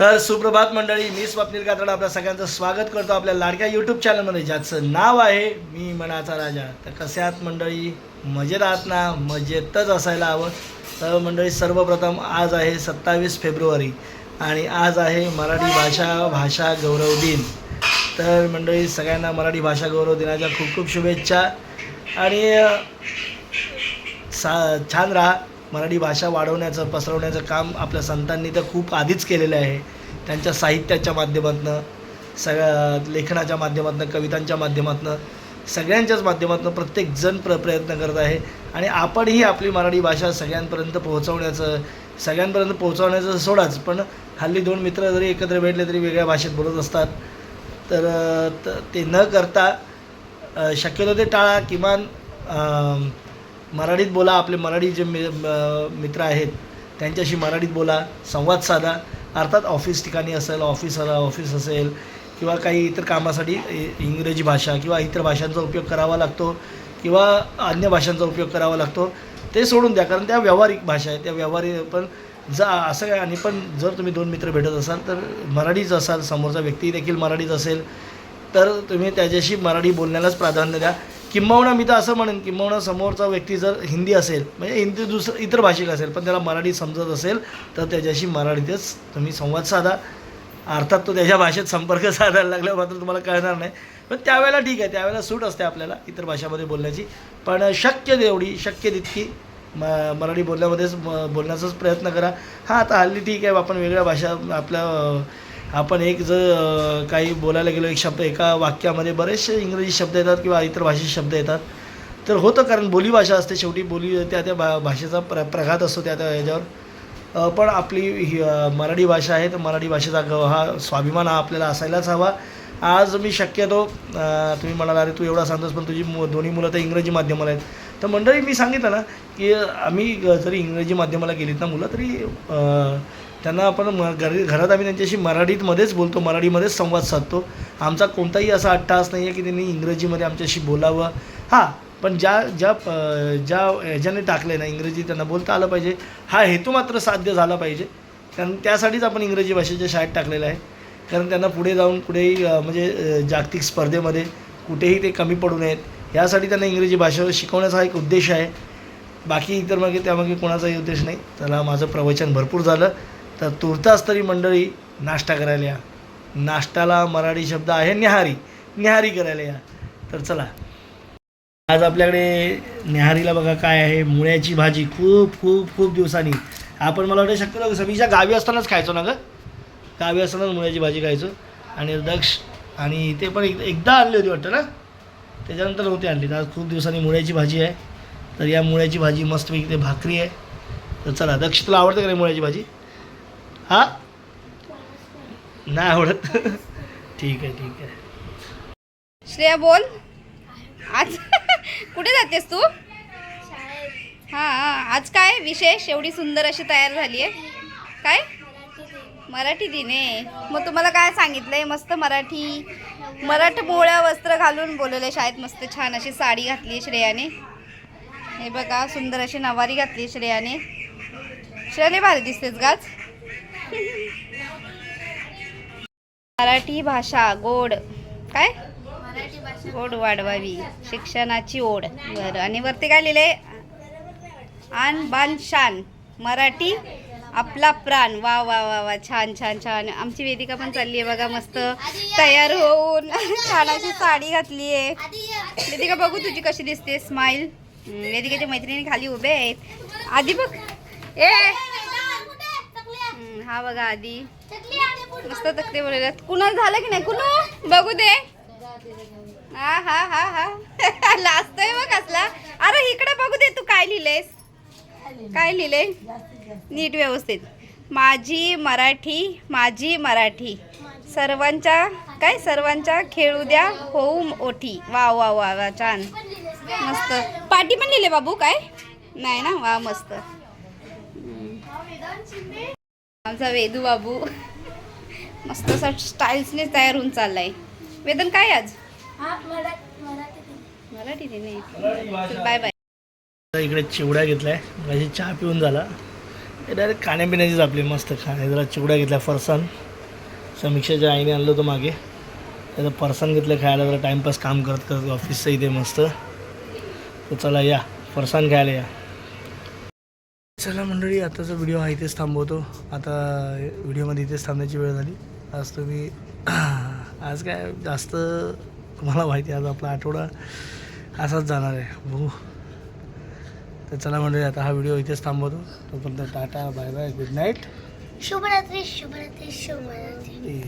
तर सुप्रभात मंडळी मी स्वप्नील कातड आपल्या सगळ्यांचं स्वागत करतो आपल्या लाडक्या यूट्यूब चॅनलमध्ये ज्याचं नाव आहे मी मनाचा राजा. तर कसे आहात मंडळी? मजेत आहात ना? मजेतच असायला हवं. तर मंडळी सर्वप्रथम आज आहे सत्तावीस फेब्रुवारी आणि आज आहे मराठी भाषा भाषा गौरव दिन. तर मंडळी सगळ्यांना मराठी भाषा गौरव दिनाच्या खूप खूप शुभेच्छा. आणि सा छान राहा. मराठी भाषा वाढवण्याचं पसरवण्याचं काम आपल्या संतांनी तर खूप आधीच केलेलं आहे. त्यांच्या साहित्याच्या माध्यमातून सगळ्या लेखनाच्या माध्यमातून कवितांच्या माध्यमातून सगळ्यांच्याच माध्यमातून प्रत्येकजण प्र प्रयत्न करत आहे. आणि आपणही आपली मराठी भाषा सगळ्यांपर्यंत पोहोचवण्याचं सगळ्यांपर्यंत पोहोचवण्याचं सोडाच. पण हल्ली दोन मित्र जरी एकत्र भेटले तरी वेगळ्या भाषेत बोलत असतात. तर ते न करता शक्यतो ते टाळा किमान मराठीत बोला आपले मराठी जे मि मित्र आहेत त्यांच्याशी मराठीत बोला संवाद साधा. अर्थात ऑफिस ठिकाणी असेल ऑफिस ऑफिस असेल किंवा काही इतर कामासाठी इ- इंग्रजी भाषा किंवा इतर भाषांचा उपयोग करावा लागतो किंवा अन्य भाषांचा उपयोग करावा लागतो ते सोडून द्या. कारण त्या व्यावहारिक भाषा आहे त्या व्यावहारिक पण जा असं काय आणि पण जर तुम्ही दोन मित्र भेटत असाल तर मराठीच असाल समोरचा व्यक्ती देखील मराठीच असेल तर तुम्ही त्याच्याशी मराठी बोलण्यालाच प्राधान्य द्या. किंबहुना मी तर असं म्हणेन किंबहुना समोरचा व्यक्ती जर हिंदी असेल म्हणजे हिंदी दुसरं इतर भाषिक असेल पण त्याला मराठी समजत असेल तर त्याच्याशी मराठीतच तुम्ही संवाद साधा. अर्थात तो त्याच्या भाषेत संपर्क साधायला लागल्यावर मात्र तुम्हाला कळणार नाही. पण त्यावेळेला ठीक आहे त्यावेळेला सूट असते आपल्याला इतर भाषामध्ये बोलण्याची. पण शक्य तेवढी शक्य तितकी म मराठी बोलण्यामध्येच बोलण्याचाच प्रयत्न करा. हां आता हल्ली ठीक आहे आपण वेगळ्या भाषा आपल्या आपण एक जर काही बोलायला गेलो एक शब्द एका वाक्यामध्ये बरेचसे इंग्रजी शब्द येतात किंवा इतर भाषेचे शब्द येतात. तर होतं कारण बोलीभाषा असते शेवटी बोली त्या त्या भा भाषेचा प्र प्रघात असतो त्या त्या ह्याच्यावर पण आपली ही मराठी भाषा आहे तर मराठी भाषेचा ग हा स्वाभिमान हा आपल्याला असायलाच हवा. आज मी शक्यतो तुम्ही म्हणाला अरे तू एवढा सांगतोस पण तुझी मु दोन्ही मुलं तर इंग्रजी माध्यमाला आहेत. तर मंडळी मी सांगितलं ना की आम्ही ग- जरी इंग्रजी माध्यमाला गेलीत ना मुलं तरी त्यांना आपण म घरी घरात आम्ही त्यांच्याशी मराठीतमध्येच बोलतो मराठीमध्येच संवाद साधतो. आमचा कोणताही असा अट्टास नाही आहे की त्यांनी इंग्रजीमध्ये आमच्याशी बोलावं. हां पण ज्या ज्या ज्या ह्याच्याने टाकलं आहे ना इंग्रजी त्यांना बोलता आलं पाहिजे. हा हेतू मात्र साध्य झाला पाहिजे. कारण त्यासाठीच आपण इंग्रजी भाषेच्या शाळेत टाकलेलं आहे. कारण त्यांना पुढे जाऊन कुठेही म्हणजे जागतिक स्पर्धेमध्ये कुठेही ते कमी पडू नयेत. यासाठी त्यांना इंग्रजी भाषा शिकवण्याचा हा एक उद्देश आहे. बाकी इतर मागे त्यामागे कोणाचाही उद्देश नाही. त्याला माझं प्रवचन भरपूर झालं. तर तुर्तास तरी मंडळी नाश्ता करायला या. नाश्त्याला मराठी शब्द आहे न्याहारी. न्याहारी करायला या. तर चला. आज आपल्याकडे न्याहारीला बघा काय आहे. मुळ्याची भाजी खूप खूप खूप दिवसांनी. आपण मला वाटतं शक्यतो समीच्या गावी असतानाच खायचो ना गं? गावी असतानाच मुळ्याची भाजी खायचो. आणि दक्ष आणि ते पण एक- एकदा आणली होती वाटतं ना? त्याच्यानंतर नव्हती आणली. तर आज खूप दिवसांनी मुळ्याची भाजी आहे. तर या मुळ्याची भाजी मस्तपैकी ते भाकरी आहे. तर चला दक्ष तुला आवडते का नाही मुळ्याची भाजी? हा? नाही आवडत. ठीक आहे ठीक आहे. श्रेया बोल. आज कुठे जातेस तू? हा आज काय विशेष? एवढी सुंदर अशी तयार झाली आहे काय? मराठी दिन. आहे. मग तुम्हाला काय सांगितलंय? मस्त मराठी मराठमोळ्या वस्त्र घालून बोलवलंय शाळेत. मस्त छान अशी साडी घातली श्रेयाने. हे बघा सुंदर अशी नवारी घातली श्रेयाने. श्रेयाने भारी दिसतेच गाच मराठी भाषा गोड. काय? गोड वाढवावी. शिक्षणाची ओढ. बरं. आणि वरती काय लिहिले? आन बान शान. मराठी आपला प्राण. वा वा वा वा. छान छान छान. आमची वेदिका पण चालली आहे बघा. मस्त तयार होऊन छान अशी साडी घातली आहे. वेदिका बघू तुझी कशी दिसते. स्माईल. वेदिकाच्या मैत्रिणी खाली उभे आहेत. आधी बघ. ए! हा बघा आधी. मस्त तक्ते बोलले कुणाला झालं की नाही? कुणू? बघू दे. हा हा हा हा. लाजतोय बघ असला. अरे इकडे बघू दे तू काय लिहिलेस काय लिहिले नीट व्यवस्थित. माझी मराठी माझी मराठी. सर्वांच्या काय? सर्वांच्या खेळू द्या होऊ ओठी. वा वा वा वा छान. मस्त. पाटी पण लिहिले बाबू काय? नाही ना? वा मस्त. आमचा वेदू बाबू. मस्त असा स्टाईल्सने तयार होऊन चाललाय. वेदन काय आज? मराठी नाही बाय बाय इकडे चिवड्या घेतलाय. माझी चहा पिऊन झाला. हे डायरेक्ट खाण्यापिण्याचीच आपली मस्त खाणे जरा चिवड्या घेतल्या फरसाण समीक्षाच्या आईने आणलं होतं मागे त्याचं फरसाण घेतलं खायला. जरा टाईमपास काम करत करत ऑफिसचं इथे मस्त. तर चला या फरसाण खायला या. चला मंडळी आताचा व्हिडिओ हा इथेच थांबवतो. आता व्हिडिओमध्ये इथेच थांबण्याची वेळ झाली. आज तुम्ही आज काय जास्त तुम्हाला माहिती आहे आज आपला आठवडा असाच जाणार आहे. बघू. तर चला मंडळी आता हा व्हिडिओ इथेच थांबवतो. तोपर्यंत tata bye bye good night शुभरात्री शुभरात्री शुभरात्री.